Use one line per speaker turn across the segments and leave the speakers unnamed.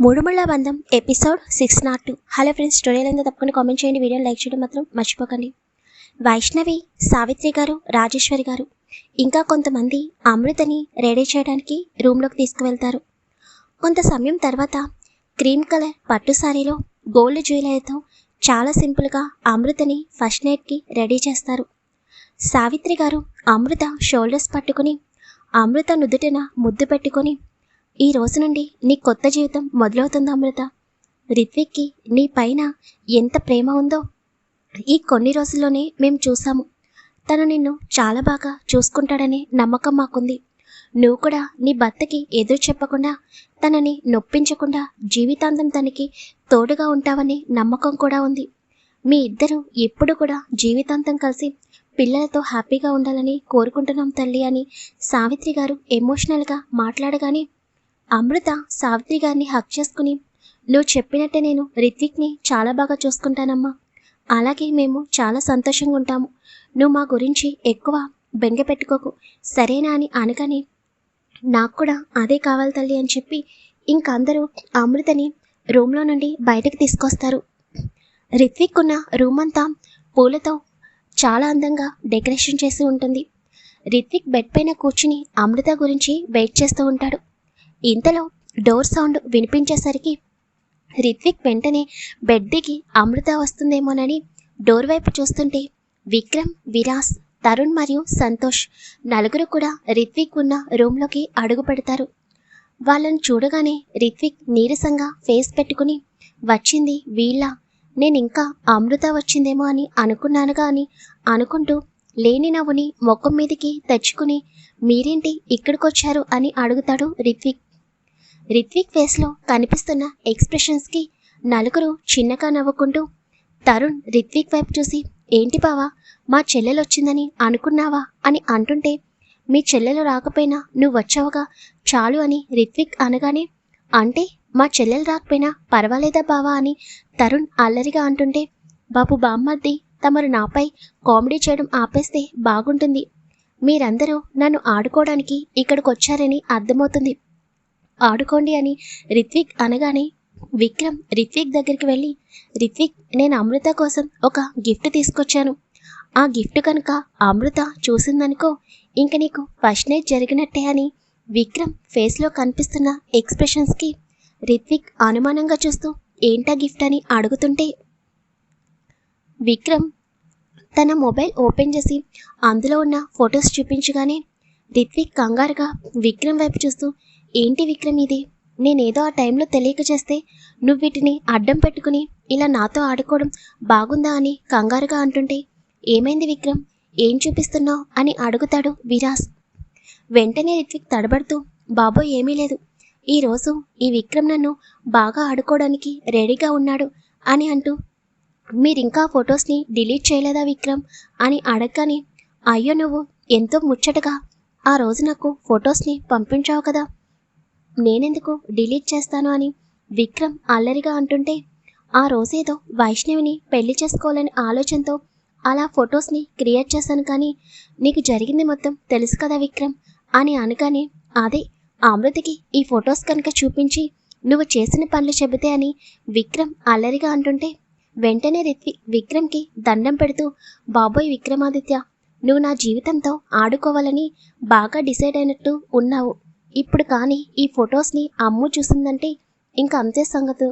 Moodumulla Bandham episode six nought two. Hello friends స్టోరీలో ఎంత తప్పకుండా కామెంట్ చేయండి. వీడియో లైక్ చేయడం మాత్రం మర్చిపోకండి. వైష్ణవి సావిత్రి గారు రాజేశ్వరి గారు ఇంకా కొంతమంది అమృతని రెడీ చేయడానికి రూమ్లోకి తీసుకువెళ్తారు. కొంత సమయం తర్వాత క్రీమ్ కలర్ పట్టు సారీలో గోల్డ్ జ్యువెలరీతో చాలా సింపుల్గా అమృతని ఫస్ట్ నైట్కి రెడీ చేస్తారు. సావిత్రి గారు అమృత షోల్డర్స్ పట్టుకుని అమృత నుదుటిన ముద్దు పెట్టుకొని ఈ రోజు నుండి నీ కొత్త జీవితం మొదలవుతుంది అమృత. రిత్విక్కి నీ పైన ఎంత ప్రేమ ఉందో ఈ కొన్ని రోజుల్లోనే మేము చూసాము. తను నిన్ను చాలా బాగా చూసుకుంటాడనే నమ్మకం మాకుంది. నువ్వు కూడా నీ భర్తకి ఎదురు చెప్పకుండా తనని నొప్పించకుండా జీవితాంతం తనకి తోడుగా ఉంటావనే నమ్మకం కూడా ఉంది. మీ ఇద్దరు ఎప్పుడు కూడా జీవితాంతం కలిసి పిల్లలతో హ్యాపీగా ఉండాలని కోరుకుంటున్నాం తల్లి అని సావిత్రి గారు ఎమోషనల్గా మాట్లాడగానే అమృత సావిత్రి గారిని హక్ చేసుకుని నువ్వు చెప్పినట్టే నేను రిత్విక్ని చాలా బాగా చూసుకుంటానమ్మా. అలాగే మేము చాలా సంతోషంగా ఉంటాము. నువ్వు మా గురించి ఎక్కువ బెంగ పెట్టుకోకు. సరేనా అని అనగానే నాకు కూడా అదే కావాలి తల్లి అని చెప్పి ఇంకందరూ అమృతని రూమ్లో నుండి బయటకు తీసుకొస్తారు. రిత్విక్ ఉన్న రూమ్ అంతా పూలతో చాలా అందంగా డెకరేషన్ చేసి ఉంటుంది. రిత్విక్ బెడ్ పైన కూర్చుని అమృత గురించి వెయిట్ చేస్తూ ఉంటాడు. ఇంతలో డోర్ సౌండ్ వినిపించేసరికి రిత్విక్ వెంటనే బెడ్ దిగి అమృత వస్తుందేమోనని డోర్ వైపు చూస్తుంటే విక్రమ్ విరాస్ తరుణ్ మరియు సంతోష్ నలుగురు కూడా రిత్విక్ ఉన్న రూమ్లోకి అడుగు పెడతారు. వాళ్ళని చూడగానే రిత్విక్ నీరసంగా ఫేస్ పెట్టుకుని వచ్చింది వీళ్ళ నేను ఇంకా అమృత వచ్చిందేమో అని అనుకున్నానుగా అని అనుకుంటూ లేని నవ్వుని ముఖం మీదకి తెచ్చుకుని మీరేంటి ఇక్కడికొచ్చారు? అని అడుగుతాడు రిత్విక్. రిత్విక్ ఫేస్లో కనిపిస్తున్న ఎక్స్ప్రెషన్స్కి నలుగురు చిన్నగా నవ్వుకుంటూ తరుణ్ రిత్విక్ వైపు చూసి ఏంటి బావా మా చెల్లెలు వచ్చిందని అనుకున్నావా? అని అంటుంటే మీ చెల్లెలు రాకపోయినా నువ్వు వచ్చావుగా చాలు అని రిత్విక్ అనగానే అంటే మా చెల్లెలు రాకపోయినా పర్వాలేదా బావా? అని తరుణ్ అల్లరిగా అంటుంటే బాబు బామ్మద్ది తమరు నాపై కామెడీ చేయడం ఆపేస్తే బాగుంటుంది. మీరందరూ నన్ను ఆడుకోవడానికి ఇక్కడికి వచ్చారని అర్థమవుతుంది. ఆడుకోండి అని రిత్విక్ అనగానే విక్రమ్ రిత్విక్ దగ్గరికి వెళ్ళి రిత్విక్ నేను అమృత కోసం ఒక గిఫ్ట్ తీసుకొచ్చాను. ఆ గిఫ్ట్ కనుక అమృత చూసిందనుకో ఇంక నీకు ఫస్ట్ నైట్ జరిగినట్టే అని విక్రమ్ ఫేస్లో కనిపిస్తున్న ఎక్స్ప్రెషన్స్కి రిత్విక్ అనుమానంగా చూస్తూ ఏంటా గిఫ్ట్ అని అడుగుతుంటే విక్రమ్ తన మొబైల్ ఓపెన్ చేసి అందులో ఉన్న ఫొటోస్ చూపించగానే రిత్విక్ కంగారుగా విక్రమ్ వైపు చూస్తూ ఏంటి విక్రమ్ ఇది? నేనేదో ఆ టైంలో తెలియక చేస్తే నువ్వు వీటిని అడ్డం పెట్టుకుని ఇలా నాతో ఆడుకోవడం బాగుందా అని కంగారుగా అంటుంటే ఏమైంది విక్రమ్? ఏం చూపిస్తున్నావు? అని అడుగుతాడు విరాస్. వెంటనే రిత్విక్ తడబడుతూ బాబోయ్ ఏమీ లేదు. ఈరోజు ఈ విక్రమ్ నన్ను బాగా ఆడుకోవడానికి రెడీగా ఉన్నాడు అని అంటూ మీరింకా ఫొటోస్ని డిలీట్ చేయలేదా విక్రమ్? అని అడగగానే అయ్యో నువ్వు ఎంతో ముచ్చటగా. ఆ రోజు నాకు ఫొటోస్ని పంపించావు కదా. నేనెందుకు డిలీట్ చేస్తాను అని విక్రమ్ అల్లరిగా అంటుంటే ఆ రోజేదో వైష్ణవిని పెళ్ళి చేసుకోవాలని ఆలోచనతో అలా ఫొటోస్ని క్రియేట్ చేశాను కానీ నీకు జరిగింది మొత్తం తెలుసు కదా విక్రమ్ అని అనగానే అదే అమృతకి ఈ ఫొటోస్ కనుక చూపించి నువ్వు చేసిన పనులు చెబితే అని విక్రమ్ అల్లరిగా అంటుంటే వెంటనే రిత్వి విక్రమ్కి దండం పెడుతూ బాబోయ్ విక్రమాదిత్య నువ్వు నా జీవితంతో ఆడుకోవాలని బాగా డిసైడ్ అయినట్టు ఉన్నావు. ఇప్పుడు కానీ ఈ ఫొటోస్ని అమ్ము చూసిందంటే ఇంక అంతే సంగతు.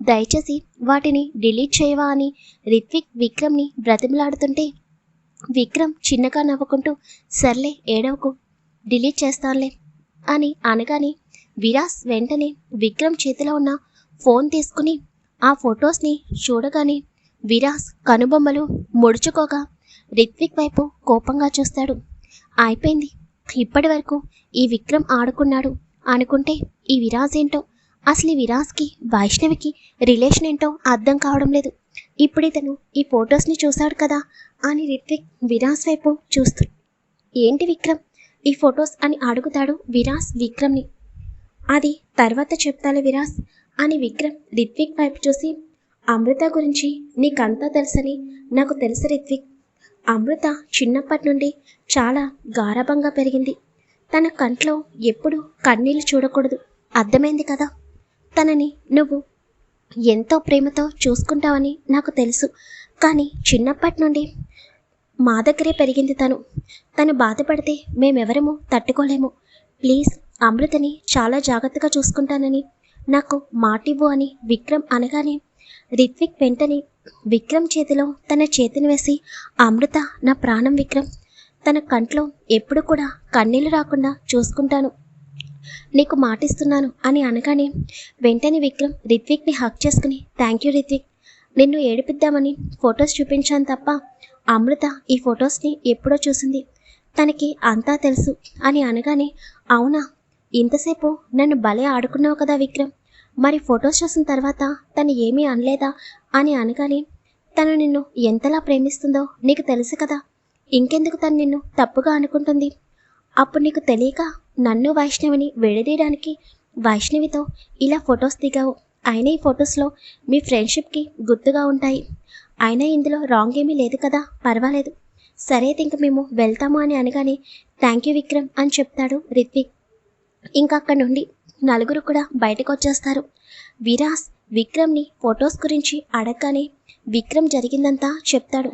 దయచేసి వాటిని డిలీట్ చేయవా అని రిత్విక్ విక్రమ్ని బ్రతిమలాడుతుంటే విక్రమ్ చిన్నగా నవ్వుకుంటూ సర్లే ఏడవకు డిలీట్ చేస్తానులే అని అనగానే విరాస్ వెంటనే విక్రమ్ చేతిలో ఉన్న ఫోన్ తీసుకుని ఆ ఫొటోస్ని చూడగానే విరాస్ కనుబొమ్మలు ముడుచుకోగా రిత్విక్ వైపు కోపంగా చూస్తాడు. అయిపోయింది. ఇప్పటి వరకు ఈ విక్రమ్ ఆడుకున్నాడు. అనుకుంటే ఈ విరాజ్ ఏంటో? అసలు ఈ విరాజ్కి వైష్ణవికి రిలేషన్ ఏంటో అర్థం కావడం లేదు. ఇప్పుడు ఇతను ఈ ఫొటోస్ని చూశాడు కదా అని రిత్విక్ విరాజ్ వైపు చూస్తూ ఏంటి విక్రమ్? ఈ ఫొటోస్ అని అడుగుతాడు విరాజ్ విక్రమ్ని. అది తర్వాత చెప్తాలే విరాస్ అని విక్రమ్ రిత్విక్ వైపు చూసి అమృత గురించి నీకంతా తెలుసని నాకు తెలుసు రిత్విక్. అమృత చిన్నప్పటి నుండి చాలా గారాభంగా పెరిగింది. తన కంట్లో ఎప్పుడూ కన్నీళ్ళు చూడకూడదు. అర్థమైంది కదా? తనని నువ్వు ఎంతో ప్రేమతో చూసుకుంటావని నాకు తెలుసు. కానీ చిన్నప్పటి నుండి మా దగ్గరే పెరిగింది తను. తను బాధపడితే మేమెవరము తట్టుకోలేము. ప్లీజ్ అమృతని చాలా జాగ్రత్తగా చూసుకుంటానని నాకు మాటివ్వు అని విక్రమ్ అనగానే రిత్విక్ వెంటనే విక్రమ్ చేతిలో తన చేతిని వేసి అమృత నా ప్రాణం విక్రమ్. తన కంట్లో ఎప్పుడు కూడా కన్నీళ్ళు రాకుండా చూసుకుంటాను. నీకు మాటిస్తున్నాను అని అనగానే వెంటనే విక్రమ్ రిత్విక్ని హక్ చేసుకుని థ్యాంక్ యూ రిత్విక్. నిన్ను ఏడిపిద్దామని ఫొటోస్ చూపించాను తప్ప అమృత ఈ ఫొటోస్ని ఎప్పుడో చూసింది. తనకి అంతా తెలుసు అని అనగానే అవునా? ఇంతసేపు నన్ను భలే ఆడుకున్నావు కదా విక్రమ్. మరి ఫొటోస్ చూసిన తర్వాత తను ఏమీ అనలేదా? అని అనగానే తను నిన్ను ఎంతలా ప్రేమిస్తుందో నీకు తెలుసు కదా. ఇంకెందుకు తను నిన్ను తప్పుగా అనుకుంటుంది? అప్పుడు నీకు తెలియక నన్ను వైష్ణవిని విడదీయడానికి వైష్ణవితో ఇలా ఫొటోస్ దిగావు. అయినా ఈ ఫొటోస్లో మీ ఫ్రెండ్షిప్కి గుర్తుగా ఉంటాయి. అయినా ఇందులో రాంగ్ ఏమీ లేదు కదా? పర్వాలేదు. సరే అయితే ఇంక మేము వెళ్తాము అని అనగానే థ్యాంక్ యూ విక్రమ్ అని చెప్తాడు రిత్విక్. ఇంకా అక్కడ నుండి నలుగురు కూడా బయటకు వచ్చేస్తారు. విరాస్ విక్రమ్ని ఫొటోస్ గురించి అడగగానే విక్రమ్ జరిగిందంతా చెప్తాడు.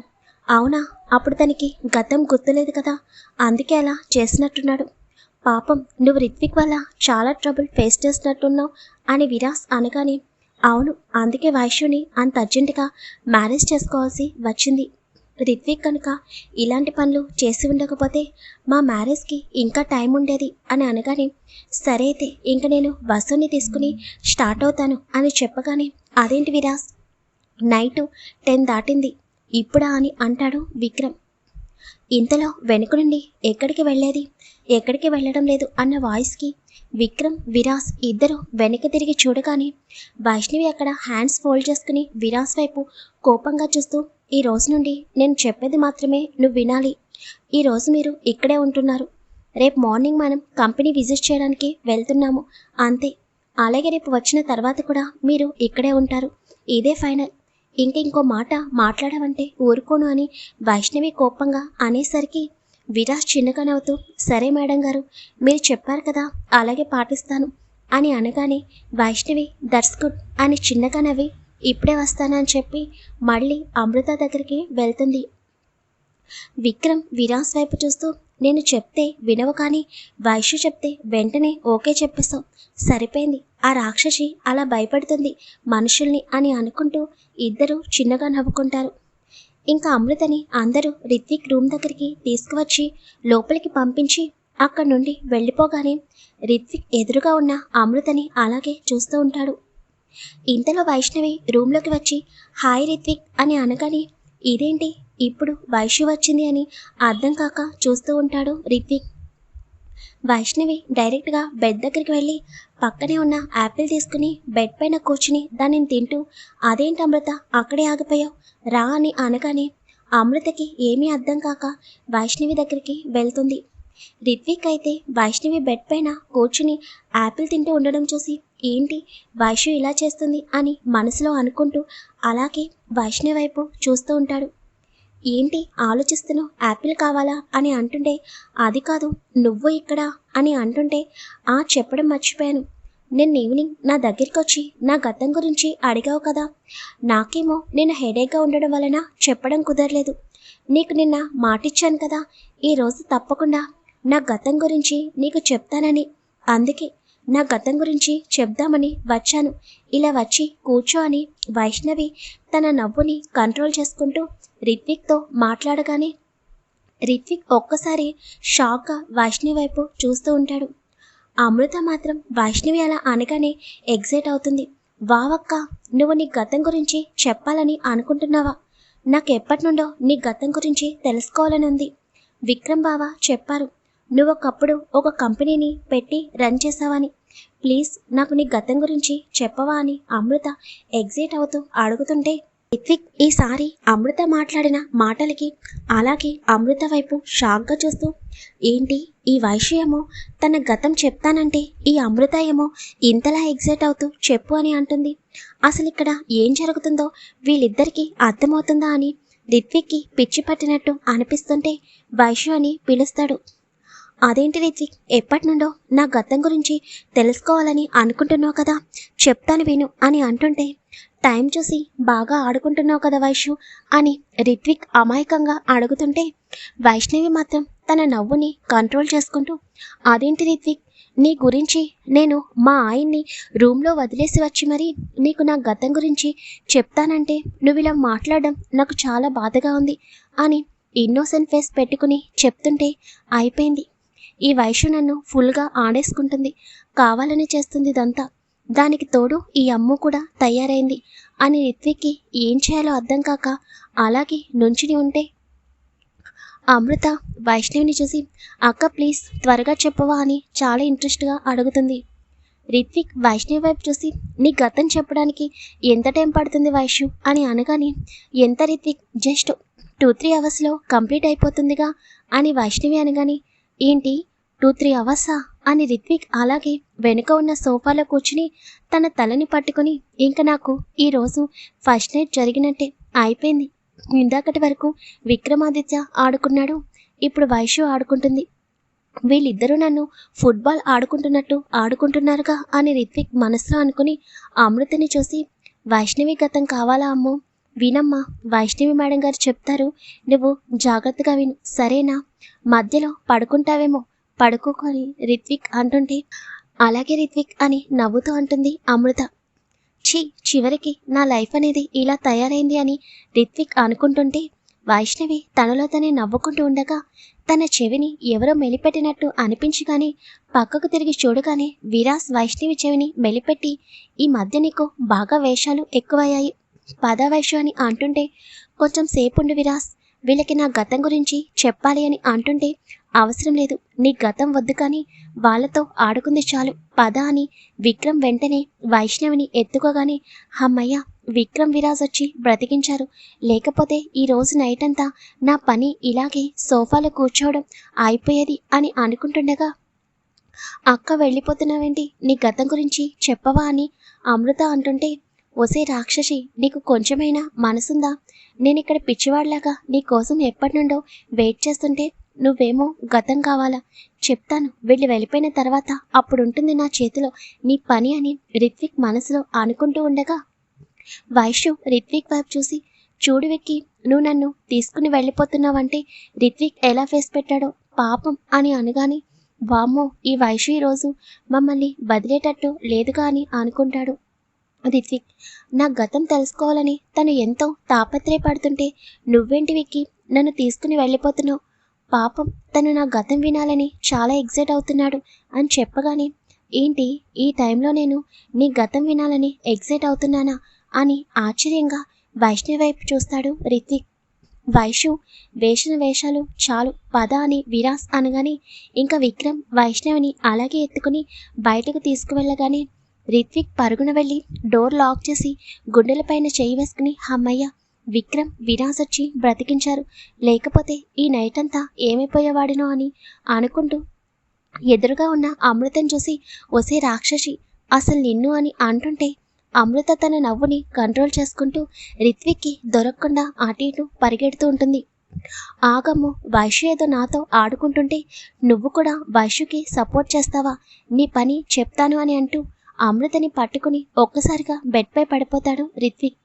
అవునా అప్పుడు తనకి గతం గుర్తులేదు కదా అందుకే అలా చేసినట్టున్నాడు. పాపం నువ్వు రిత్విక్ వల్ల చాలా ట్రబుల్ ఫేస్ చేసినట్టున్నావు అని విరాస్ అనగానే అవును అందుకే వైశ్యుని అంత అర్జెంటుగా మ్యారేజ్ చేసుకోవాల్సి వచ్చింది. రిత్విక్ కనుక ఇలాంటి పనులు చేసి ఉండకపోతే మా మ్యారేజ్కి ఇంకా టైం ఉండేది అని అనగానే సరే అయితే ఇంక నేను బస్సుని తీసుకుని స్టార్ట్ అవుతాను అని చెప్పగానే అదేంటి విరాస్? నైటు టెన్ దాటింది. ఇప్పుడా? అని అంటాడు విక్రమ్. ఇంతలో వెనుక నుండి ఎక్కడికి వెళ్ళేది? ఎక్కడికి వెళ్ళడం లేదు అన్న వాయిస్కి విక్రమ్ విరాస్ ఇద్దరు వెనక్కి తిరిగి చూడగానే వైష్ణవి అక్కడ హ్యాండ్స్ ఫోల్డ్ చేసుకుని విరాస్ వైపు కోపంగా చూస్తూ ఈ రోజు నుండి నేను చెప్పేది మాత్రమే నువ్వు వినాలి. ఈ రోజు మీరు ఇక్కడే ఉంటున్నారు. రేపు మార్నింగ్ మనం కంపెనీ విజిట్ చేయడానికి వెళ్తున్నాము. అంతే. అలాగే రేపు వచ్చిన తర్వాత కూడా మీరు ఇక్కడే ఉంటారు. ఇదే ఫైనల్. ఇంక ఇంకో మాట మాట్లాడమంటే ఊరుకోను అని వైష్ణవి కోపంగా అనేసరికి విరాజ్ చిన్నగా నవ్వుతూ సరే మేడం గారు మీరు చెప్పారు కదా అలాగే పాటిస్తాను అని అనగానే వైష్ణవి దట్స్ గుడ్ అని చిన్నగా నవ్వి ఇప్పుడే వస్తానని చెప్పి మళ్ళీ అమృత దగ్గరికి వెళ్తుంది. విక్రమ్ విరాస్ వైపు చూస్తూ నేను చెప్తే వినవు కానీ వైశ్య చెప్తే వెంటనే ఓకే చెప్పేస్తావు. సరిపోయింది. ఆ రాక్షసి అలా భయపడుతుంది మనుషుల్ని అని అనుకుంటూ ఇద్దరు చిన్నగా నవ్వుకుంటారు. ఇంకా అమృతని అందరూ రిత్విక్ రూమ్ దగ్గరికి తీసుకువచ్చి లోపలికి పంపించి అక్కడి నుండి వెళ్ళిపోగానే రిత్విక్ ఎదురుగా ఉన్న అమృతని అలాగే చూస్తూ ఉంటాడు. ఇంతలో వైష్ణవి రూమ్లోకి వచ్చి హాయ్ రిత్విక్ అని అనగానే ఇదేంటి? ఇప్పుడు వైష్ణవి వచ్చింది అని అర్థం కాక చూస్తూ ఉంటాడు రిత్విక్. వైష్ణవి డైరెక్ట్గా బెడ్ దగ్గరికి వెళ్ళి పక్కనే ఉన్న యాపిల్ తీసుకుని బెడ్ పైన కూర్చుని దానిని తింటూ అదేంటి అమృత? అక్కడే ఆగిపోయావు? రా అని అనగానే అమృతకి ఏమీ అర్థం కాక వైష్ణవి దగ్గరికి వెళ్తుంది. రిత్విక్ అయితే వైష్ణవి బెడ్ పైన కూర్చుని యాపిల్ తింటూ ఉండడం చూసి ఏంటి వైషు ఇలా చేస్తుంది అని మనసులో అనుకుంటూ అలాగే వైష్ణవి వైపు చూస్తూ ఉంటాడు. ఏంటి ఆలోచిస్తున్నావు? యాపిల్ కావాలా? అని అంటుంటే అది కాదు నువ్వు ఇక్కడ అని అంటుంటే ఆ చెప్పడం మర్చిపోయాను. నిన్న ఈవినింగ్ నా దగ్గరికి వచ్చి నా గతం గురించి అడిగావు కదా. నాకేమో నేను హెడేక్గా ఉండడం వలన చెప్పడం కుదరలేదు. నీకు నిన్న మాటిచ్చాను కదా. ఈరోజు తప్పకుండా నా గతం గురించి నీకు చెప్తానని. అందుకే నా గతం గురించి చెప్దామని వచ్చాను. ఇలా వచ్చి కూర్చో అని వైష్ణవి తన నవ్వుని కంట్రోల్ చేసుకుంటూ రిత్విక్తో మాట్లాడగానే రిత్విక్ ఒక్కసారి షాక్గా వైష్ణవి వైపు చూస్తూ ఉంటాడు. అమృత మాత్రం వైష్ణవి అలా అనగానే ఎగ్జైట్ అవుతుంది. వావక్క నువ్వు నీ గతం గురించి చెప్పాలని అనుకుంటున్నావా? నాకు ఎప్పటి నుండో నీ గతం గురించి తెలుసుకోవాలని ఉంది. విక్రమ్ బావ చెప్పారు. నువ్వు ఒకప్పుడు ఒక కంపెనీని పెట్టి రన్ చేసావని. ప్లీజ్ నాకు నీ గతం గురించి చెప్పవా అని అమృత ఎగ్జైట్ అవుతూ అడుగుతుంటే రిత్విక్ ఈసారి అమృత మాట్లాడిన మాటలకి అలాగే అమృత వైపు షాక్గా చూస్తూ ఏంటి ఈ వైశ్య ఏమో తన గతం చెప్తానంటే ఈ అమృత ఏమో ఇంతలా ఎగ్జైట్ అవుతూ చెప్పు అని అంటుంది. అసలు ఇక్కడ ఏం జరుగుతుందో వీళ్ళిద్దరికీ అర్థమవుతుందా అని రిత్విక్కి పిచ్చి పట్టినట్టు అనిపిస్తుంటే వైశ్య అని పిలుస్తాడు. అదేంటి రిత్విక్ ఎప్పటి నుండో నా గతం గురించి తెలుసుకోవాలని అనుకుంటున్నావు కదా. చెప్తాను విను అని అంటుంటే టైం చూసి బాగా ఆడుకుంటున్నావు కదా వైషు అని రిత్విక్ అమాయకంగా అడుగుతుంటే వైష్ణవి మాత్రం తన నవ్వుని కంట్రోల్ చేసుకుంటూ అదేంటి రిత్విక్? నీ గురించి నేను మా ఆయన్ని రూమ్లో వదిలేసి వచ్చి మరి నీకు నా గతం గురించి చెప్తానంటే నువ్వు ఇలా మాట్లాడడం నాకు చాలా బాధగా ఉంది అని ఇన్నోసెంట్ ఫేస్ పెట్టుకుని చెప్తుంటే అయిపోయింది. ఈ వయసు నన్ను ఫుల్గా ఆడేసుకుంటుంది. కావాలని చేస్తుంది ఇదంతా. దానికి తోడు ఈ అమ్ము కూడా తయారైంది. అని రిత్విక్కి ఏం చేయాలో అర్థం కాక అలాగే నుంచుని ఉంటే. అమృత వైష్ణవిని చూసి అక్క ప్లీజ్ త్వరగా చెప్పవా అని చాలా ఇంట్రెస్ట్గా అడుగుతుంది. రిత్విక్ వైష్ణవి వైపు చూసి నీ గతం చెప్పడానికి ఎంత టైం పడుతుంది వైష్ణు? అని అనగానే ఎంత రిత్విక్ జస్ట్ టూ త్రీ అవర్స్లో కంప్లీట్ అయిపోతుందిగా అని వైష్ణవి అనగానే ఏంటి? టూ త్రీ అవర్సా అని రిత్విక్ అలాగే వెనుక ఉన్న సోఫాలో కూర్చుని తన తలని పట్టుకుని ఇంకా నాకు ఈరోజు ఫస్ట్ నైట్ జరిగినట్టే అయిపోయింది. ఇందాకటి వరకు విక్రమాదిత్య ఆడుకున్నాడు ఇప్పుడు వైషు ఆడుకుంటుంది. వీళ్ళిద్దరూ నన్ను ఫుట్బాల్ ఆడుకుంటున్నట్టు ఆడుకుంటున్నారుగా అని రిత్విక్ మనసులో అనుకుని అమృతని చూసి వైష్ణవి గతం కావాలా అమ్మో? వినమ్మా వైష్ణవి మేడం గారు చెప్తారు నువ్వు జాగ్రత్తగా విను సరేనా? మధ్యలో పడుకుంటావేమో పడుకోకొని రిత్విక్ అంటుంటే అలాగే రిత్విక్ అని నవ్వుతూ అంటుంది అమృత. ఛీ చివరికి నా లైఫ్ అనేది ఇలా తయారైంది అని రిత్విక్ అనుకుంటుంటే వైష్ణవి తనలో తనే నవ్వుకుంటూ ఉండగా తన చెవిని ఎవరో మెలిపెట్టినట్టు అనిపించి కానీ పక్కకు తిరిగి చూడగానే విరాస్ వైష్ణవి చెవిని మెలిపెట్టి ఈ మధ్య నీకు బాగా వేషాలు ఎక్కువయ్యాయి. పద వైషు అని అంటుంటే కొంచెం సేపుండు విరాస్. వీళ్ళకి నా గతం గురించి చెప్పాలి అని అంటుంటే అవసరం లేదు. నీ గతం వద్దు కానీ వాళ్ళతో ఆడుకుంది చాలు. పద అని విక్రమ్ వెంటనే వైష్ణవిని ఎత్తుకోగానే అమ్మయ్య విక్రమ్ విరాజ్ వచ్చి బ్రతికించారు. లేకపోతే ఈ రోజు నైట్ అంతా నా పని ఇలాగే సోఫాలో కూర్చోవడం అయిపోయేది అని అనుకుంటుండగా అక్క వెళ్ళిపోతున్నావేంటి? నీ గతం గురించి చెప్పవా అని అమృత అంటుంటే ఒసే రాక్షసి నీకు కొంచెమైనా మనసుందా? నేను ఇక్కడ పిచ్చివాడిలాగా నీ కోసం ఎప్పటి నుండో వెయిట్ చేస్తుంటే నువ్వేమో గతం కావాలా? చెప్తాను. వెళ్ళి వెళ్ళిపోయిన తర్వాత అప్పుడు ఉంటుంది నా చేతిలో నీ పని అని రిత్విక్ మనసులో అనుకుంటూ ఉండగా వైషు రిత్విక్ వైపు చూసి చూడు వెక్కి నువ్వు నన్ను తీసుకుని వెళ్ళిపోతున్నావంటే రిత్విక్ ఎలా ఫేస్ పెట్టాడో పాపం అని అనగాని వామ్మో ఈ వైషు ఈరోజు మమ్మల్ని బదిలేటట్టు లేదుగా అని అనుకుంటాడు. రిత్విక్ నా గతం తెలుసుకోవాలని తను ఎంతో తాపత్రయపడుతుంటే నువ్వేంటి విక్కి? నన్ను తీసుకుని వెళ్ళిపోతున్నావు. పాపం తను నా గతం వినాలని చాలా ఎగ్జైట్ అవుతున్నాడు అని చెప్పగానే ఏంటి ఈ టైంలో నేను నీ గతం వినాలని ఎగ్జైట్ అవుతున్నానా? అని ఆశ్చర్యంగా వైష్ణవి వైపు చూస్తాడు రితిక్. వైషు వేషణ వేషాలు చాలు పద అని విరాస్ అనగానే ఇంకా విక్రమ్ వైష్ణవిని అలాగే ఎత్తుకుని బయటకు తీసుకువెళ్ళగానే రిత్విక్ పరుగున వెళ్ళి డోర్ లాక్ చేసి గుండెలపైన చేయి వేసుకుని అమ్మయ్య విక్రమ్ విరాస్ వచ్చి బ్రతికించారు. లేకపోతే ఈ నైట్ అంతా ఏమైపోయేవాడినో అని అనుకుంటూ ఎదురుగా ఉన్న అమృతం చూసి ఒసే రాక్షసి అసలు నిన్ను అని అంటుంటే అమృత తన నవ్వుని కంట్రోల్ చేసుకుంటూ రిత్విక్కి దొరకకుండా అటు ఇటు పరిగెడుతూ ఉంటుంది. ఆగమ్ము వైశ్య ఏదో నాతో ఆడుకుంటుంటే నువ్వు కూడా వైశ్యుకి సపోర్ట్ చేస్తావా? నీ పని చెప్తాను అని అంటూ అమృతని పట్టుకుని ఒక్కసారిగా బెడ్పై పడిపోతాడు రిత్విక్.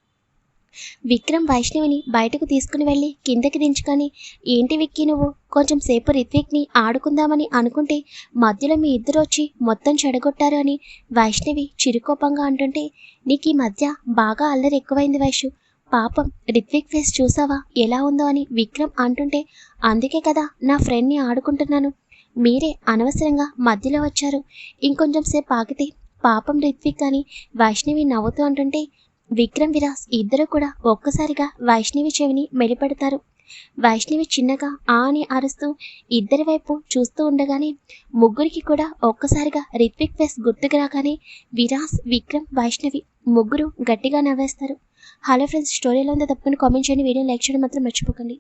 విక్రమ్ వైష్ణవిని బయటకు తీసుకుని వెళ్ళి కిందకి దించుకొని ఏంటి విక్కి నువ్వు? కొంచెం సేపు రిత్విక్ని ఆడుకుందామని అనుకుంటే మధ్యలో మీ ఇద్దరు వచ్చి మొత్తం చెడగొట్టారు అని వైష్ణవి చిరుకోపంగా అంటుంటే నీకు ఈ మధ్య బాగా అల్లరి ఎక్కువైంది వైషు. పాపం రిత్విక్ ఫేస్ చూసావా? ఎలా ఉందో అని విక్రమ్ అంటుంటే అందుకే కదా నా ఫ్రెండ్ని ఆడుకుంటున్నాను. మీరే అనవసరంగా మధ్యలో వచ్చారు. ఇంకొంచెం సేపు ఆగితే పాపం రిత్విక్ అని వైష్ణవి నవ్వుతూ అంటుంటే విక్రమ్ విరాస్ ఇద్దరు కూడా ఒక్కసారిగా వైష్ణవి చెవిని మెలిపెడతారు. వైష్ణవి చిన్నగా ఆ అని అరుస్తూ ఇద్దరి వైపు చూస్తూ ఉండగానే ముగ్గురికి కూడా ఒక్కసారిగా రిత్విక్ ఫేస్ గుర్తుకు రాగానే విరాస్ విక్రమ్ వైష్ణవి ముగ్గురు గట్టిగా నవ్వేస్తారు. హలో ఫ్రెండ్స్ స్టోరీలో ఉందో తప్పని కామెంట్ చేయండి. వీడియో లైక్ చేయడం మాత్రం మర్చిపోకండి.